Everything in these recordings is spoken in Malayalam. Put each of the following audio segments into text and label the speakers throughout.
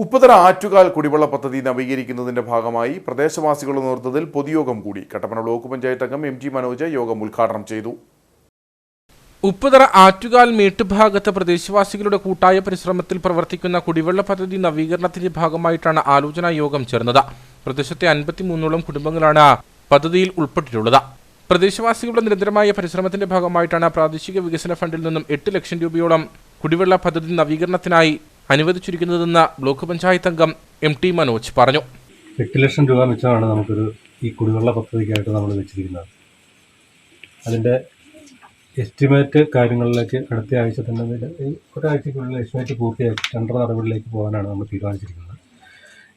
Speaker 1: ഉപ്പുതറ ആറ്റുകാൽ കുടിവെള്ള പദ്ധതി നവീകരിക്കുന്നതിന്റെ ഭാഗമായി പ്രദേശവാസികളുടെ നേതൃത്വത്തിൽ പൊതുയോഗം കൂടി. കട്ടപ്പന ബ്ലോക്ക് പഞ്ചായത്ത് അംഗം എം ജി മനോജ് യോഗം ഉദ്ഘാടനം ചെയ്തു.
Speaker 2: ഉപ്പുതറ ആറ്റുകാൽ മേട്ടുഭാഗത്ത് പ്രദേശവാസികളുടെ കൂട്ടായ പരിശ്രമത്തിൽ പ്രവർത്തിക്കുന്ന കുടിവെള്ള പദ്ധതി നവീകരണത്തിന്റെ ഭാഗമായിട്ടാണ് ആലോചനാ യോഗം ചേർന്നത്. പ്രദേശത്തെ അൻപത്തിമൂന്നോളം കുടുംബങ്ങളാണ് പദ്ധതിയിൽ ഉൾപ്പെട്ടിട്ടുള്ളത്. പ്രദേശവാസികളുടെ നിരന്തരമായ പരിശ്രമത്തിന്റെ ഭാഗമായിട്ടാണ് പ്രാദേശിക വികസന ഫണ്ടിൽ നിന്നും എട്ട് ലക്ഷം രൂപയോളം കുടിവെള്ള പദ്ധതി നവീകരണത്തിനായി അനുവദിച്ചിരിക്കുന്നതെന്ന് ബ്ലോക്ക് പഞ്ചായത്ത് അംഗം എം ടി മനോജ് പറഞ്ഞു.
Speaker 3: എട്ട് ലക്ഷം രൂപ മിച്ചമാണ് നമുക്കൊരു ഈ കുടിവെള്ള പദ്ധതിക്കായിട്ട് നമ്മൾ വെച്ചിരിക്കുന്നത്. അതിന്റെ എസ്റ്റിമേറ്റ് കാര്യങ്ങളിലേക്ക് അടുത്ത ആഴ്ച തന്നെ ഒരാഴ്ചക്കുള്ളിൽ എസ്റ്റിമേറ്റ് പൂർത്തിയാക്കി ടെൻഡർ നടപടിയിലേക്ക് പോകാനാണ് നമ്മൾ തീരുമാനിച്ചിരിക്കുന്നത്.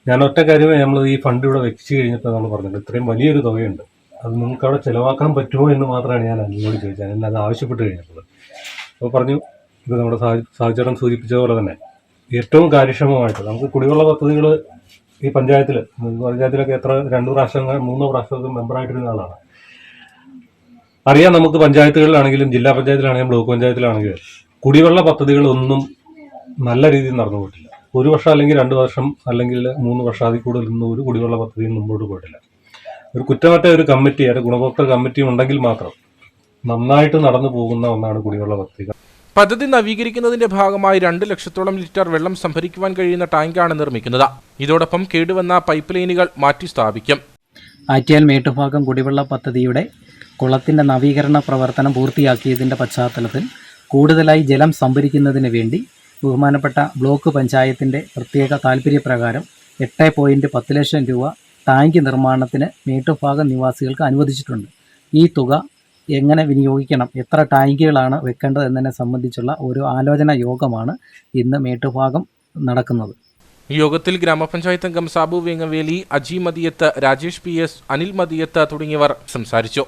Speaker 3: ഞാൻ ഒറ്റ കാര്യമേ നമ്മൾ ഈ ഫണ്ട് ഇവിടെ വെച്ച് കഴിഞ്ഞിട്ട് നമ്മൾ പറഞ്ഞത് ഇത്രയും വലിയൊരു തുകയുണ്ട്. അത് നിങ്ങൾക്ക് അവിടെ ചിലവാക്കാൻ പറ്റുമോ എന്ന് മാത്രമാണ് ഞാൻ അതിനോട് ചോദിച്ചത്. എന്നെ അത് ആവശ്യപ്പെട്ട് കഴിഞ്ഞപ്പോൾ. അപ്പോൾ പറഞ്ഞു ഇത് നമ്മുടെ സാഹ- സാഹചര്യം സൂചിപ്പിച്ച പോലെ തന്നെ ഏറ്റവും കാര്യക്ഷമമായിട്ട് നമുക്ക് കുടിവെള്ള പദ്ധതികൾ ഈ പഞ്ചായത്തിൽ പഞ്ചായത്തിലൊക്കെ എത്ര രണ്ട് പ്രാവശ്യം മൂന്ന് പ്രാവശ്യമൊക്കെ മെമ്പറായിട്ടിരുന്ന ആളാണ്. അറിയാം നമുക്ക് പഞ്ചായത്തുകളിലാണെങ്കിലും ജില്ലാ പഞ്ചായത്തിലാണെങ്കിലും ബ്ലോക്ക് പഞ്ചായത്തിലാണെങ്കിലും കുടിവെള്ള പദ്ധതികളൊന്നും നല്ല രീതിയിൽ നടന്നു പോയിട്ടില്ല. ഒരു വർഷം അല്ലെങ്കിൽ രണ്ട് വർഷം അല്ലെങ്കിൽ മൂന്ന് വർഷം അതിൽ കൂടുതലൊന്നും ഒരു കുടിവെള്ള പദ്ധതിയും മുമ്പോട്ട് പോയിട്ടില്ല. ഒരു കുറ്റമറ്റ ഒരു കമ്മിറ്റി അല്ലെങ്കിൽ ഗുണഭോക്തൃ കമ്മിറ്റി ഉണ്ടെങ്കിൽ മാത്രം നന്നായിട്ട് നടന്നു പോകുന്ന ഒന്നാണ് കുടിവെള്ള പദ്ധതി
Speaker 2: പദ്ധതി നവീകരിക്കുന്നതിന്റെ ഭാഗമായി രണ്ട് ലക്ഷത്തോളം ലിറ്റർ വെള്ളം സംഭരിക്കുവാൻ കഴിയുന്ന ടാങ്കാണ് നിർമ്മിക്കുന്നത്. ഇതോടൊപ്പം കേടുവന്ന പൈപ്പ് ലൈനുകൾ മാറ്റി സ്ഥാപിക്കും.
Speaker 4: ആറ്റിയാൽ മേട്ടുഭാഗം കുടിവെള്ള പദ്ധതിയുടെ കുളത്തിന്റെ നവീകരണ പ്രവർത്തനം പൂർത്തിയാക്കിയതിന്റെ പശ്ചാത്തലത്തിൽ കൂടുതലായി ജലം സംഭരിക്കുന്നതിന് വേണ്ടി ബഹുമാനപ്പെട്ട ബ്ലോക്ക് പഞ്ചായത്തിന്റെ പ്രത്യേക താൽപ്പര്യപ്രകാരം എട്ട് പോയിന്റ് പത്ത് ലക്ഷം രൂപ ടാങ്ക് നിർമ്മാണത്തിന് മേട്ടുഭാഗം നിവാസികൾക്ക് അനുവദിച്ചിട്ടുണ്ട്. ഈ തുക എങ്ങനെ വിനിയോഗിക്കണം എത്ര ടാങ്കുകളാണ് വെക്കേണ്ടത് എന്നതിനെ സംബന്ധിച്ചുള്ള ഒരു ആലോചന യോഗമാണ് ഇന്ന് മേട്ടുഭാഗം നടക്കുന്നത്.
Speaker 2: യോഗത്തിൽ ഗ്രാമപഞ്ചായത്ത് അംഗം സാബു വേങ്ങവേലി അജി മദിയത്ത് രാജേഷ് പി എസ് അനിൽ മദിയത്ത് തുടങ്ങിയവർ സംസാരിച്ചു.